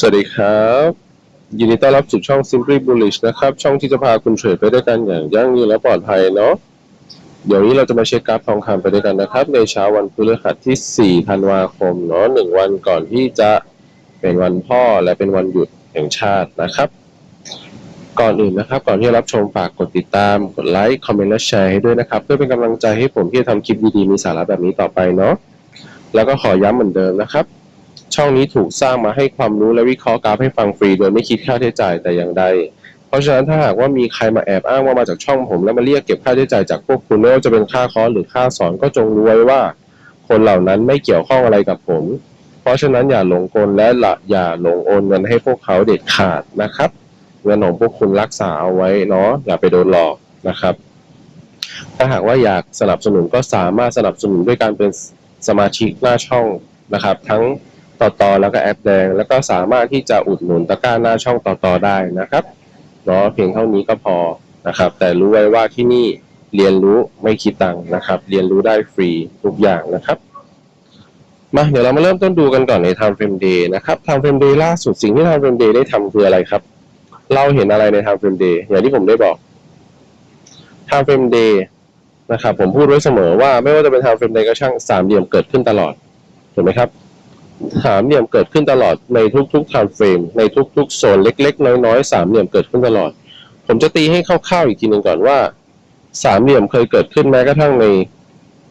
สวัสดีครับ ยินดีต้อนรับสู่ช่อง Simply Bullish นะครับ ช่องที่จะพาคุณเทรดไปด้วยกันอย่างยั่งยืนและปลอดภัยเนาะเดี๋ยวนี้เราจะมาเช็คกราฟทองคำไปด้วยกันนะครับ ในเช้าวันพฤหัสที่ 4 ธันวาคมเนาะหนึ่งวันก่อนที่จะเป็นวันพ่อและเป็นวันหยุดแห่งชาตินะครับ ก่อนอื่นนะครับ ก่อนที่จะรับชมฝากกดติดตาม กดไลค์ คอมเมนต์และแชร์ให้ด้วยนะครับ เพื่อเป็นกำลังใจให้ผมที่จะทำคลิปดีๆมีสาระแบบนี้ต่อไปเนาะแล้วก็ขอย้ำเหมือนเดิมนะครับ ช่องนี้ถูกสร้างมาให้ความรู้และวิเคราะห์กราฟให้ฟังฟรี โดยไม่คิดค่าใช้จ่ายแต่อย่างใด เพราะฉะนั้นถ้าหากว่ามีใครมาแอบอ้างว่ามาจากช่องผม แล้วมาเรียกเก็บค่าใช้จ่ายจากพวกคุณไม่ว่าจะเป็นค่าคอร์สหรือค่าสอนก็จงรู้ไว้ว่า คนเหล่านั้นไม่เกี่ยวข้องอะไรกับผม เพราะฉะนั้นอย่าหลงกลและละอย่าหลงโอนเงินให้พวกเขาเด็ดขาดนะครับเงินของพวกคุณรักษาเอาไว้เนาะอย่าไปโดนหลอกนะครับ ถ้าหากว่าอยากสนับสนุนก็สามารถสนับสนุนด้วยการเป็นสมาชิกหน้าช่องนะครับ ทั้ง ต่อต่อแล้วก็แอปแดง แล้วก็สามารถที่จะอุดหนุนตะกร้าหน้าช่องต่อต่อได้นะครับเนาะเพียงเท่านี้ก็พอนะครับ แต่รู้ไว้ว่าที่นี่เรียนรู้ไม่คิดตังค์นะครับ เรียนรู้ได้ฟรีทุกอย่างนะครับมาเดี๋ยวเรามาเริ่มต้นดูกันก่อนใน Time Frame Day นะครับ Time Frame Day ล่าสุดสิ่งที่ Time Frame Day ได้ทำคืออะไรครับ เราเห็นอะไรใน Time Frame Day อย่างที่ผมได้บอก Time Frame Day นะครับผมพูดไว้เสมอว่าไม่ว่าจะเป็น Time Frame Day ก็ช่างสามเหลี่ยมเกิดขึ้นตลอดถูกไหมครับ สามเหลี่ยมเกิดขึ้นตลอดในทุกๆ Time Frame ในทุกๆโซนเล็ก ๆ น้อยๆสามเหลี่ยมเกิดขึ้นตลอด ผมจะตีให้คร่าวๆอีกทีหนึ่งก่อนว่า สามเหลี่ยมเคยเกิดขึ้นแม้กระทั่งใน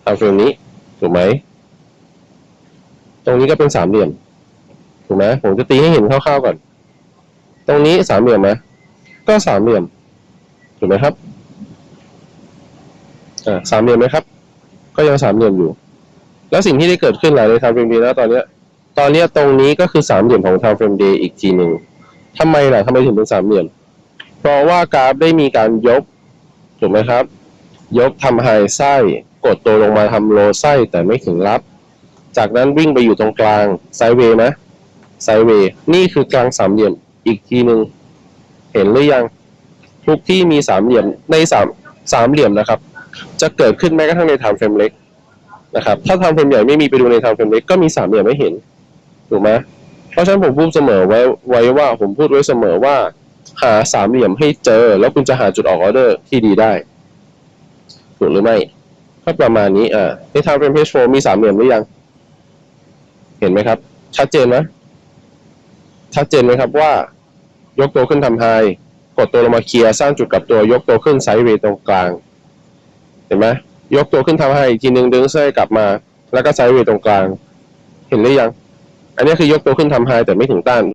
Time Frame นี้ถูกไหมตรงนี้ก็เป็นสามเหลี่ยมถูกไหมผมจะตีให้เห็นคร่าวๆก่อน ตรงนี้สามเหลี่ยมไหมก็สามเหลี่ยมถูกไหมครับอ่าสามเหลี่ยมไหมครับ ก็ยังสามเหลี่ยมอยู่ แล้วสิ่งที่ได้เกิดขึ้นหลายในทางเฟรมเดย์นะตอนเนี้ย ตอนนี้ตรงนี้ก็คือสามเหลี่ยมของทางเฟรมเดย์อีกทีหนึ่งทำไมล่ะทำไมถึงเป็นสามเหลี่ยม เพราะว่ากราฟได้มีการยกถูกไหมครับ ยกทำไฮไส้กดตัวลงมาทำโลไส้แต่ไม่ถึงรับ จากนั้นวิ่งไปอยู่ตรงกลางไซเวย์นะไซเวย์นี่คือกลางสามเหลี่ยมอีกทีหนึ่งเห็นหรือยัง ทุกที่มีสามเหลี่ยมในสามสามเหลี่ยมนะครับ จะเกิดขึ้นแม้กระทั่งในไทม์เฟรมเล็กนะครับ ถ้าไทม์เฟรมใหญ่ไม่มีไปดูในไทม์เฟรมเล็กก็มีสามเหลี่ยมไม่เห็น ถูกไหมเพราะฉะนั้นผมพูดเสมอไว้ไว้ว่าผมพูดไว้เสมอว่า หาสามเหลี่ยมให้เจอ แล้วคุณจะหาจุดออกออเดอร์ที่ดีได้ถูกหรือไม่ก็ประมาณนี้อ่าในทม์เฟรมเพจโฟมีสามเหลี่ยมหรือยัง เห็นไหมครับ ชัดเจนไหมชัดเจนไหมครับว่า ยกตัวขึ้นทำไฮกดตัวลงมาเคลียร์สร้างจุดกับตัวยกตัวขึ้นไซด์เวย์ตรงกลาง เห็นไหมยกตัวขึ้นทำไฮอีกทีหนึ่งดึงเส้นกลับมา แล้วก็ไซด์เวย์ตรงกลาง เห็นหรือยัง อันนี้คือยกตัวขึ้นทำไฮแต่ไม่ถึงต้าน